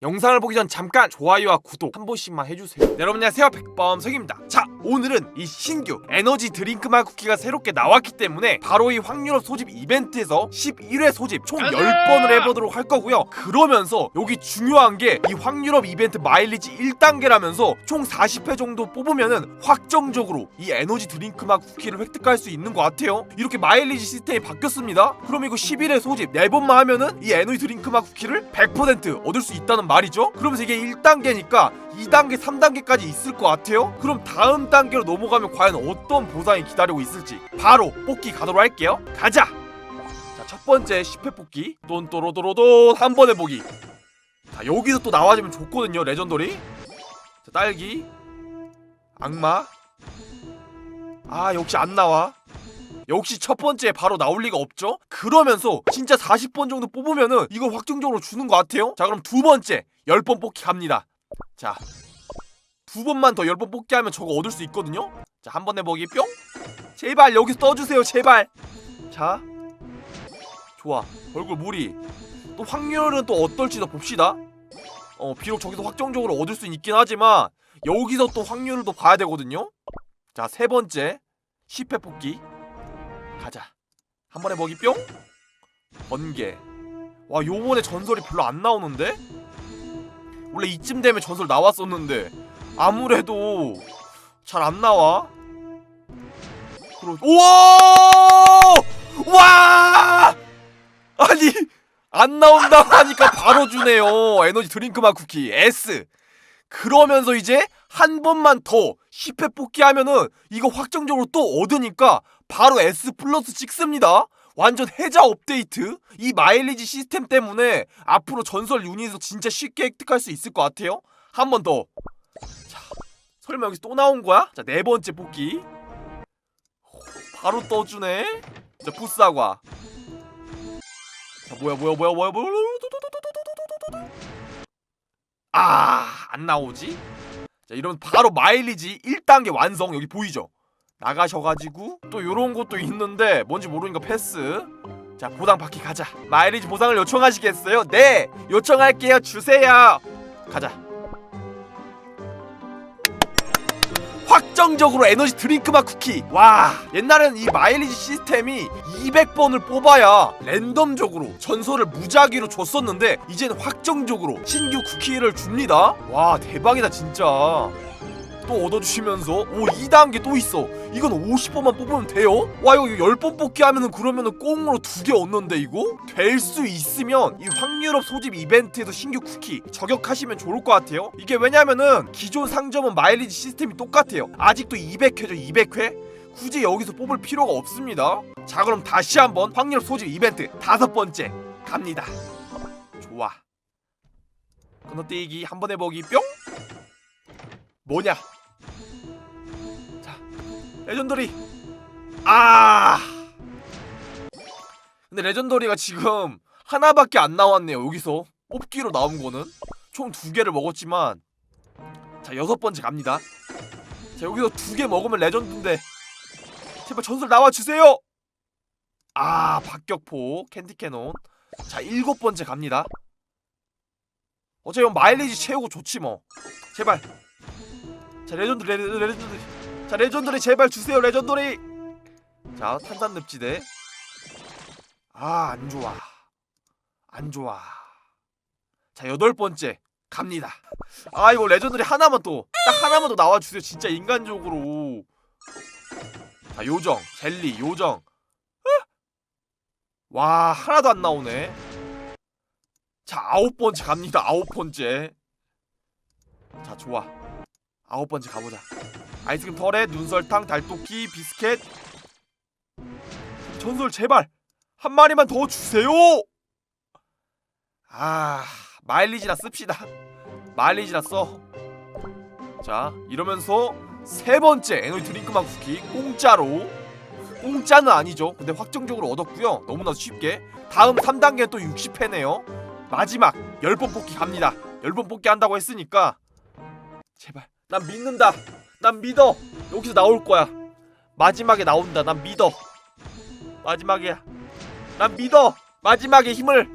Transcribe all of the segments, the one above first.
영상을 보기 전 잠깐 좋아요와 구독 한 번씩만 해주세요. 네, 여러분 안녕하세요. 백범석입니다. 자 오늘은 이 신규 에너지 드링크맛 쿠키가 새롭게 나왔기 때문에 바로 이 확률업 소집 이벤트에서 11회 소집 총 10번을 해보도록 할 거고요. 그러면서 여기 중요한 게 이 확률업 이벤트 마일리지 1단계라면서 총 40회 정도 뽑으면은 확정적으로 이 에너지 드링크맛 쿠키를 획득할 수 있는 것 같아요. 이렇게 마일리지 시스템이 바뀌었습니다. 그럼 이거 11회 소집 4번만 하면은 이 에너지 드링크맛 쿠키를 100% 얻을 수 있다는 말이죠? 그러면서 이게 1단계니까 2단계 3단계까지 있을 것 같아요? 그럼 다음 단계로 넘어가면 과연 어떤 보상이 기다리고 있을지 바로 뽑기 가도록 할게요. 가자! 자 첫 번째 10회 뽑기. 돈또로도로돈 한 번에 보기. 자 여기서 또 나와주면 좋거든요 레전더리. 자 딸기. 악마. 아 역시 안 나와 역시 첫 번째 바로 나올 리가 없죠? 그러면서 진짜 40번 정도 뽑으면은 이거 확정적으로 주는 것 같아요? 자 그럼 두 번째 10번 뽑기 갑니다. 자 두 번만 더 10번 뽑기 하면 저거 얻을 수 있거든요? 자 한 번에 먹이 뿅! 제발 여기서 떠주세요 제발! 자 좋아. 얼굴 무리 또 확률은 또 어떨지 더 봅시다. 어 비록 저기서 확정적으로 얻을 수 있긴 하지만 여기서 또 확률을 또 봐야 되거든요? 자 세 번째 10회 뽑기 가자. 한 번에 먹이 뿅? 번개. 와 요번에 전설이 별로 안 나오는데? 원래 이쯤 되면 전설 나왔었는데 아무래도 잘 안 나와. 그러 우와! 와! 아니 안 나온다고 하니까 바로 주네요. 에너지 드링크맛 쿠키. S. 그러면서 이제 한 번만 더 10회 뽑기 하면은 이거 확정적으로 또 얻으니까 바로 S 플러스 찍습니다. 완전 해자 업데이트. 이 마일리지 시스템 때문에 앞으로 전설 유닛에서 진짜 쉽게 획득할 수 있을 것 같아요. 한 번 더. 자, 설마 여기서 또 나온 거야? 자, 네 번째 뽑기. 호, 바로 떠주네. 자, 푸사과. 자, 뭐야, 뭐야, 뭐야, 뭐야, 뭐야. 아, 안 나오지? 자, 이러면 바로 마일리지 1단계 완성. 여기 보이죠? 나가셔가지고 또 요런 것도 있는데 뭔지 모르니까 패스. 자 보상 받기 가자. 마일리지 보상을 요청하시겠어요? 네 요청할게요. 주세요. 가자. 확정적으로 에너지 드링크맛 쿠키. 와 옛날에는 이 마일리지 시스템이 200번을 뽑아야 랜덤적으로 전설을 무작위로 줬었는데 이제는 확정적으로 신규 쿠키를 줍니다. 와 대박이다 진짜 또 얻어주시면서 오 2단계 또 있어. 이건 50번만 뽑으면 돼요? 와 이거 10번 뽑기 하면은 그러면은 꽁으로 두 개 얻는데 이거? 될 수 있으면 이 확률업 소집 이벤트에서 신규 쿠키 저격하시면 좋을 것 같아요. 이게 왜냐면은 기존 상점은 마일리지 시스템이 똑같아요. 아직도 200회죠 200회? 굳이 여기서 뽑을 필요가 없습니다. 자 그럼 다시 한번 확률업 소집 이벤트 다섯 번째 갑니다. 좋아. 건너뛰기 한 번 해보기 뿅! 뭐냐 레전더리. 아! 근데 레전더리가 지금 하나밖에 안 나왔네요 여기서. 뽑기로 나온 거는. 총 두 개를 먹었지만. 자 여섯 번째 갑니다. 자 여기서 두 개 먹으면 레전드인데. 제발 전설 나와주세요! 아 박격포 캔디캐논. 자 일곱 번째 갑니다. 어차피 마일리지 채우고 좋지 뭐. 제발. 자 레전드 레, 레, 레전드 자 레전드리 제발 주세요 레전드리. 자 탄산 늪지대. 아 안좋아. 안좋아. 자 여덟 번째. 갑니다. 아 이거 레전드리 하나만 또 딱 하나만 더 나와주세요 진짜 인간적으로. 자 요정. 젤리 요정. 와 하나도 안 나오네. 자 아홉 번째 갑니다. 아홉 번째. 자 좋아. 아홉 번째 가보자 아이스크림 털에 눈설탕 달토끼 비스켓. 전설 제발! 한 마리만 더 주세요! 아 마일리지나 씁시다. 마일리지나 써 자 이러면서 세 번째 에너지 드링크만 쿠키 공짜로. 공짜는 아니죠. 근데 확정적으로 얻었고요. 너무나 쉽게. 다음 3단계는 또 60회네요. 마지막 10번 뽑기 갑니다. 10번 뽑기 한다고 했으니까. 제발 난 믿는다 난 믿어. 여기서 나올 거야. 마지막에 나온다. 난 믿어. 마지막이야. 난 믿어. 마지막에 힘을.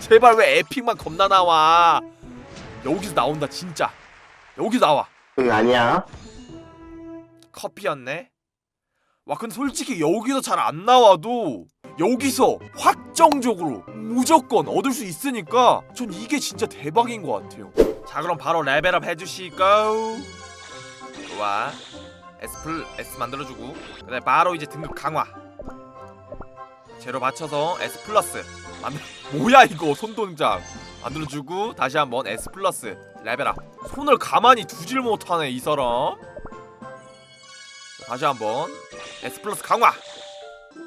제발 왜 에픽만 겁나 나와. 여기서 나온다 진짜 여기서 나와 응 아니야 커피였네 와 근데 솔직히 여기서 잘 안 나와도 여기서 확정적으로 무조건 얻을 수 있으니까 전 이게 진짜 대박인 것 같아요 자 그럼 바로 레벨업 해주시고 좋아 S 플 S 만들어주고. 그 다음에 바로 이제 등급 강화. 제로 맞춰서 S 플러스. 만들 뭐야 이거? 손 동작. 만들어주고 다시 한번 S 플러스. 레벨업. 손을 가만히 두질 못하네 이 사람. 다시 한번 S 플러스 강화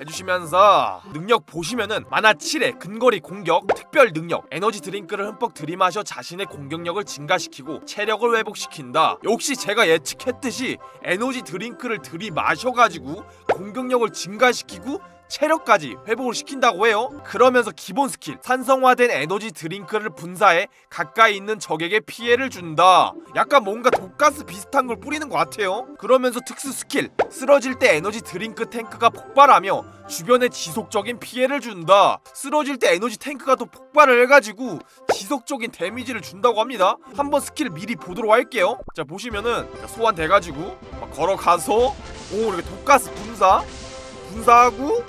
해주시면서 능력 보시면은 만화 7의 근거리 공격 특별 능력 에너지 드링크를 흠뻑 들이마셔 자신의 공격력을 증가시키고 체력을 회복시킨다. 역시 제가 예측했듯이 에너지 드링크를 들이마셔가지고 공격력을 증가시키고 체력까지 회복을 시킨다고 해요. 그러면서 기본 스킬 산성화된 에너지 드링크를 분사해 가까이 있는 적에게 피해를 준다. 약간 뭔가 독가스 비슷한 걸 뿌리는 것 같아요. 그러면서 특수 스킬 쓰러질 때 에너지 드링크 탱크가 폭발하며 주변에 지속적인 피해를 준다. 쓰러질 때 에너지 탱크가 또 폭발을 해가지고 지속적인 데미지를 준다고 합니다. 한번 스킬 미리 보도록 할게요. 자 보시면은 자, 소환 돼가지고 막 걸어가서 오 이렇게 독가스 분사 분사하고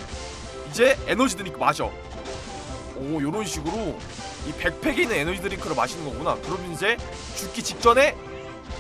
이제 에너지 드링크 마셔. 오 요런 식으로 이 백팩에 있는 에너지 드링크를 마시는 거구나. 그러면 이제 죽기 직전에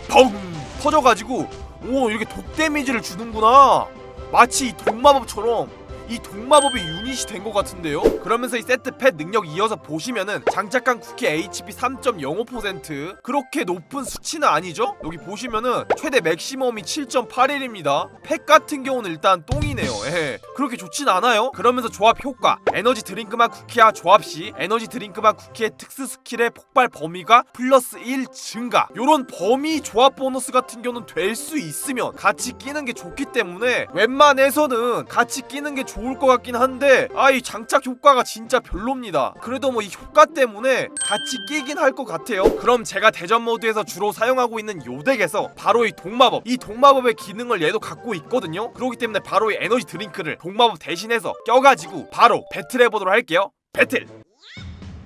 펑 터져가지고 오 이렇게 독 데미지를 주는구나. 마치 이 독마법처럼 이 독마법이 유닛이 된 것 같은데요? 그러면서 이 세트 펫 능력 이어서 보시면은 장착한 쿠키 HP 3.05% 그렇게 높은 수치는 아니죠? 여기 보시면은 최대 맥시멈이 7.81입니다 펫 같은 경우는 일단 똥이네요 예. 그렇게 좋진 않아요 그러면서 조합 효과 에너지 드링크만 쿠키와 조합 시 에너지 드링크만 쿠키의 특수 스킬의 폭발 범위가 플러스 1 증가 요런 범위 조합 보너스 같은 경우는 될 수 있으면 같이 끼는 게 좋기 때문에 웬만해서는 같이 끼는 게 좋을 것 같긴 한데 아 이 장착 효과가 진짜 별로입니다. 그래도 뭐 이 효과 때문에 같이 끼긴 할 것 같아요. 그럼 제가 대전 모드에서 주로 사용하고 있는 요 덱에서 바로 이 동마법. 이 동마법의 기능을 얘도 갖고 있거든요. 그렇기 때문에 바로 이 에너지 드링크를 동마법 대신해서 껴가지고 바로 배틀해보도록 할게요. 배틀!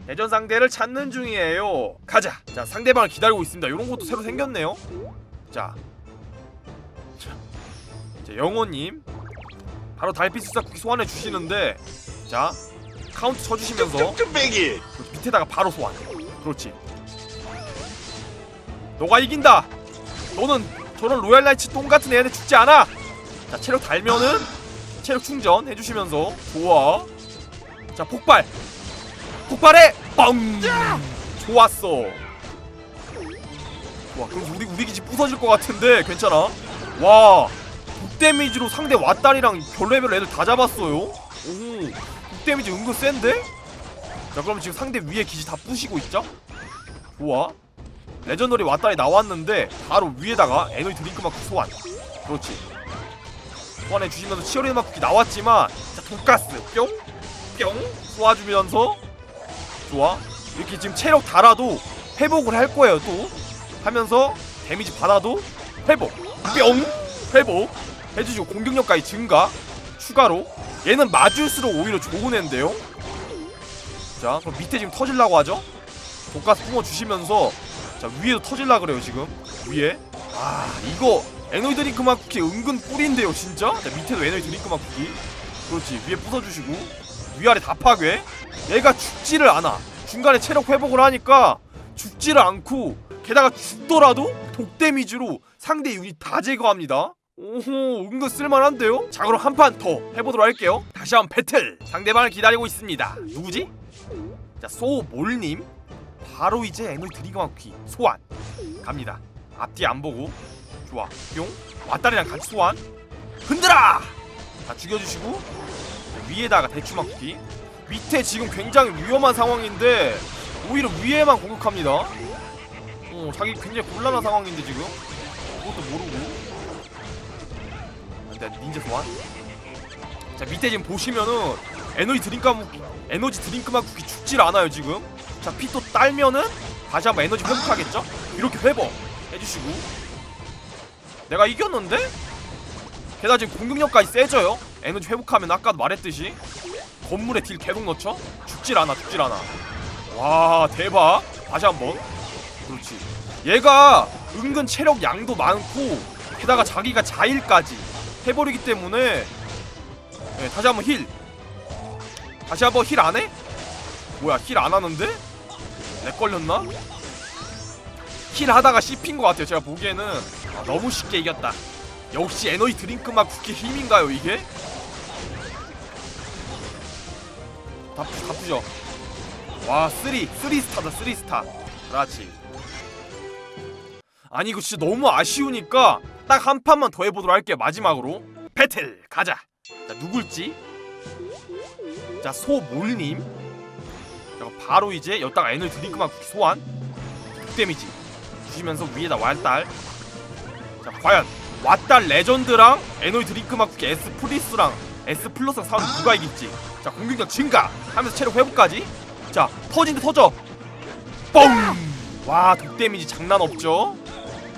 대전 상대를 찾는 중이에요. 가자! 자 상대방을 기다리고 있습니다. 요런 것도 새로 생겼네요. 자 자, 자 영호님 바로 달빛 수사 쿠키 소환해 주시는데 자 카운트 쳐주시면서 뚝배기. 그렇지, 밑에다가 바로 소환. 그렇지. 너가 이긴다. 너는 저런 로얄 나이츠 똥 같은 애한테 죽지 않아. 자 체력 달면은 체력 충전 해주시면서 좋아. 자 폭발. 폭발해! 뻥! 좋았어. 와 그럼 우리 우리 기지 부서질 것 같은데 괜찮아? 와 북데미지로 상대 왓다리랑 별레벨 애들 다 잡았어요? 오. 북데미지 은근 센데? 자 그럼 지금 상대 위에 기지 다 부시고 있죠? 좋아. 레전더리 왔다리 나왔는데 바로 위에다가 에너지 드링크 마크 소환. 그렇지. 소환해 주시면서 치어리드 마크기 나왔지만 자 독가스. 뿅! 뿅! 쏘아주면서. 좋아. 이렇게 지금 체력 달아도 회복을 할 거예요 또. 하면서 데미지 받아도 회복. 뿅! 회복 해주시고 공격력까지 증가. 추가로. 얘는 맞을수록 오히려 좋은 애인데요. 자 그럼 밑에 지금 터질라고 하죠? 독가스 뿜어주시면서. 자 위에도 터질라 그래요 지금. 위에. 아 이거 에너지 드링크만 쿠키 은근 꿀인데요 진짜? 자 밑에도 에너지 드링크만 쿠키. 그렇지 위에 부숴주시고. 위아래 다 파괴. 얘가 죽지를 않아. 중간에 체력 회복을 하니까 죽지를 않고 게다가 죽더라도 독 데미지로 상대 유닛 다 제거합니다 오호 은근 쓸만한데요? 자 그럼 한 판 더 해보도록 할게요. 다시 한번 배틀! 상대방을 기다리고 있습니다. 누구지? 자 소몰님. 바로 이제 에너지 드리그만키 소환. 갑니다. 앞뒤 안 보고. 좋아. 뿅. 왔다리랑 같이 소환. 흔들어! 다 죽여주시고. 자, 위에다가 대추만키 밑에 지금 굉장히 위험한 상황인데 오히려 위에만 공격합니다. 어 자기 굉장히 곤란한 상황인데 지금. 그것도 모르고 일단 닌자 소환. 자 밑에 지금 보시면은 에너지 드링크만 에너지 드링크만 쿠키 죽질 않아요 지금. 자 피 또 딸면은 다시 한번 에너지 회복하겠죠? 이렇게 회복 해주시고. 내가 이겼는데? 게다가 지금 공격력까지 세져요. 에너지 회복하면 아까도 말했듯이. 건물에 딜 계속 넣죠? 죽질 않아 죽질 않아. 와 대박. 다시 한번. 그렇지. 얘가 은근 체력 양도 많고 게다가 자기가 자일까지 해버리기 때문에 네, 다시 한번 힐 다시 한번 힐 안 해? 뭐야 힐 안 하는데? 렉 걸렸나? 힐 하다가 씹힌 것 같아요 제가 보기에는 아, 너무 쉽게 이겼다 역시 에너지 드링크 맛 국기 힘인가요 이게? 다, 푸- 다 푸죠 와 쓰리 쓰리 스타다 쓰리 스타 그렇지 아니 이거 진짜 너무 아쉬우니까 딱 한 판만 더 해보도록 할게요 마지막으로. 배틀 가자. 자 누굴지? 자 소몰님. 자, 바로 이제 여기다가 에너지 드링크만 소환. 데미지. 주시면서 위에다 왈달 자 과연 왓달 레전드랑 에너지 드링크 마쿠키 S 프리스랑 S 플러스랑 싸우면 누가 이길지. 자 공격력 증가 하면서 체력 회복까지. 자 터진데 터져. 뻥와 독 데미지 장난 없죠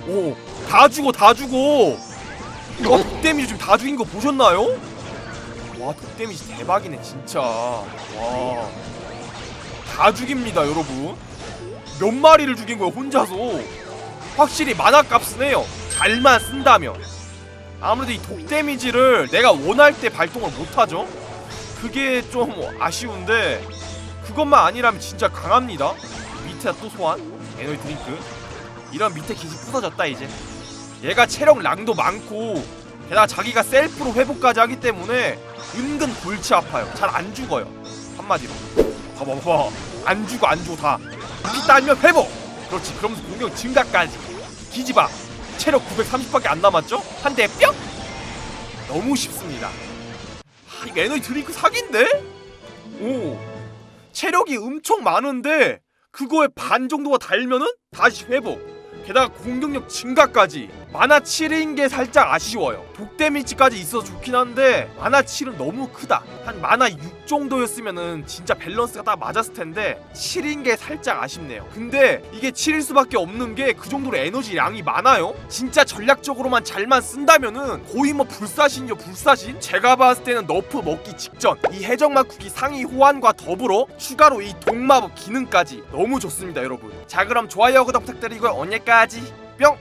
오다 주고 다 주고. 이거 독 데미지 지금 다 죽인 거 보셨나요? 와독 데미지 대박이네 진짜. 와 다 죽입니다 여러분. 몇 마리를 죽인 거야 혼자서. 확실히 만화 값은 해요. 잘만 쓴다면. 아무래도 이 독 데미지를 내가 원할 때 발동을 못하죠. 그게 좀 아쉬운데 그것만 아니라면 진짜 강합니다. 밑에다 또 소환. 에너지 드링크 이런 밑에 기지 부서졌다 이제. 얘가 체력 랑도 많고 게다가 자기가 셀프로 회복까지 하기 때문에 은근 골치 아파요. 잘 안 죽어요. 한마디로. 봐봐 봐봐. 안 죽어 안 죽어 다피 딸면 회복! 그렇지. 그러면서 공격 증가까지. 기지바 체력 930밖에 안 남았죠? 한 대 뿅! 너무 쉽습니다. 하, 이거 에너지 드링크 사기인데? 오. 체력이 엄청 많은데 그거에 반 정도가 달면은 다시 회복 게다가 공격력 증가까지 마나 7인 게 살짝 아쉬워요. 독 데미지까지 있어서 좋긴 한데 마나 7은 너무 크다. 한 마나 6 정도였으면은 진짜 밸런스가 딱 맞았을 텐데 7인 게 살짝 아쉽네요. 근데 이게 7일 수밖에 없는 게 그 정도로 에너지 양이 많아요? 진짜 전략적으로만 잘만 쓴다면은 거의 뭐 불사신이요 불사신? 제가 봤을 때는 너프 먹기 직전. 이 해적만 쿠키 상위 호환과 더불어 추가로 이 동마법 기능까지. 너무 좋습니다 여러분. 자 그럼 좋아요 구독 부탁드리고요. 언제까지? 뿅